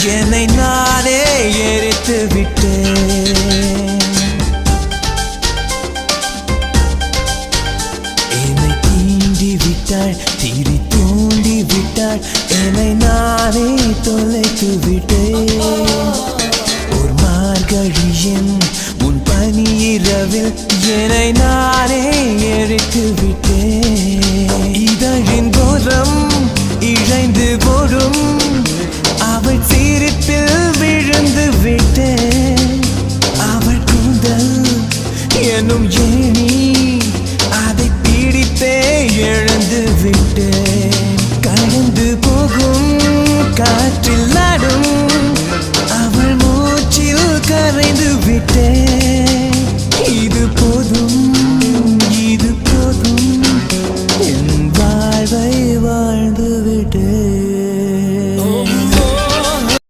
என்னை நானே எரித்து விட்டேன். என்னை தீண்டி விட்டாள் தீரி தூண்டி விட்டாள் என்னை நானே தொலைத்து விட்டேன். ஒரு மார்கழியின் உன் பனி இரவில் என்னை நானே எரித்து விட்டேன். எனும் ஏணி அதை பிடித்தே இழந்து விட்டு கடந்து போகும் காற்றில் ஆடும் அவள் மூச்சில் கரைந்து விட்டேன் இது போதும்.